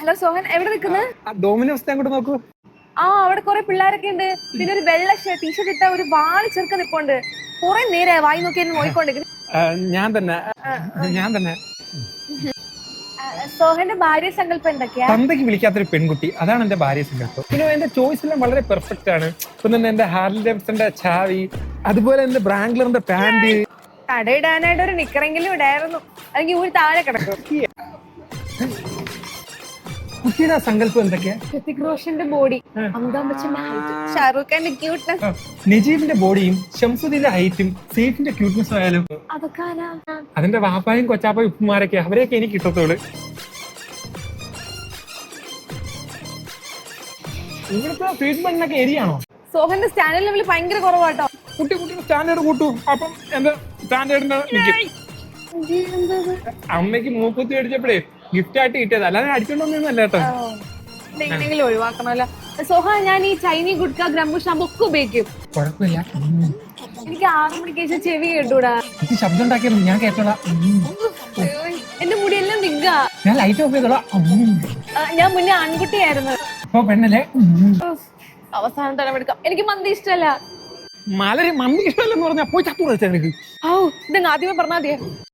Hello Sohan എവിടെ നിൽക്കുന്നത് Domino's അങ്ങോട്ട് നോക്കൂ. ആ അവിടെ കുറെ പിള്ളേരൊക്കെ ഉണ്ട്. പിന്നെ ഒരു വെള്ള ടീഷർട്ട് ഇട്ട ഒരു വാളി ചെറുക്ക നിപ്പുണ്ട്. കുറെ നേരെ വായി നോക്കി എന്നെ നോയിക്കൊണ്ടിരിക്കുന്നു ആ, ഞാൻ തന്നെ. ഞാൻ തന്നെ. സോഹന്റെ ഭാര്യ സങ്കല്പം എന്തൊക്കെയാ? തന്തയ്ക്ക് വിളിക്കാത്തൊരു പെൺകുട്ടി. അതാണ് എന്റെ ഭാര്യ സങ്കല്പം. പിന്നെ എന്റെ ചോയ്സ് എല്ലാം വളരെ പെർഫെക്റ്റ് ആണ്. ഇപ്പം തന്നെ എന്റെ ഹാർലി ഡേവിഡ്സന്റെ ചാവി അതുപോലെ എന്റെ ബ്രാങ്ക്ലറിന്റെ പാന്റ് കടയിടാനായിട്ട് ഒരു നിക്കറെങ്കിലും ഇടായിരുന്നു. അല്ലെങ്കിൽ ഒരു താഴെ കിടക്കും. കുട്ടിയുടെ സങ്കല്പം എന്തൊക്കെയാ? ഹൃത്തിക് റോഷന്റെ ബോഡി അമിതാഭ് ബച്ചന്റെ ഹൈറ്റ് ഷാറൂഖ് ഖാന്റെ ക്യൂട്ട്നെസ് നജീബിന്റെ ബോഡിയും ഷംസുദ്ദീന്റെ ഹൈറ്റും സേഫിന്റെ ക്യൂട്ട്നെസ് ആയാലും അതൊക്കെ ആരാ? അതിന്റെ വാപ്പായും കൊച്ചാപ്പായും ഉപ്പുമാരൊക്കെ അവരെയൊക്കെ എനിക്ക് കിട്ടത്തുള്ളൂ. ഇവിടുത്തെ ട്രീറ്റ്മെന്റിനൊക്കെ എരിയാണോ സോഹന്റെ സ്റ്റാൻഡേർഡ് ലെവൽ ഭയങ്കര കുറവാട്ടോ. കുട്ടി കുട്ടിയുടെ സ്റ്റാൻഡേർഡ് കൂട്ടു. അപ്പം എന്റെ സ്റ്റാൻഡേർഡിന്റെ നിൽക്കും അമ്മയ്ക്ക് മൂക്കുത്തി അടിച്ചപ്പോഴേ ഗിഫ്റ്റ് ആയിട്ട് കിട്ടിയത്. അല്ലാതെ അടിച്ചോണ്ടൊന്നല്ല കേട്ടോ. എങ്ങനെയെങ്കിലും ഒഴിവാക്കണമല്ലോ. സോഹ ഞാൻ ഈ ചൈനീ ഗുഡ്ക ഗ്രംബു ഷാമ്പു ഒക്കെ ഉപയോഗിക്കും. കുഴപ്പമില്ല. എനിക്ക് ആറ് മണിക്ക് ചെവി കേട്ടൂടാ. ഇത് ശബ്ദം ഉണ്ടാക്കിയാലും ഞാൻ കേട്ടോളാം എന്റെ മുടിയെല്ലാം നിഗ്ഗ ഞാൻ ലൈറ്റ് ഓഫ് ചെയ്തോളാം. ഞാൻ മുന്നേ ആൺകുട്ടിയായിരുന്നു. അപ്പൊ പെണ്ണല്ലേ? അവസാനം തലമെടുക്കാം. എനിക്ക് മന്തി ഇഷ്ടമല്ല മലര് മന്തി ഇഷ്ടമല്ലെന്ന് പറഞ്ഞാ പോയി ചത്തു കളിച്ചാ എനിക്ക്. ഔ ഇതങ്ങ് ആദ്യമേ പറഞ്ഞാ മതിയെ?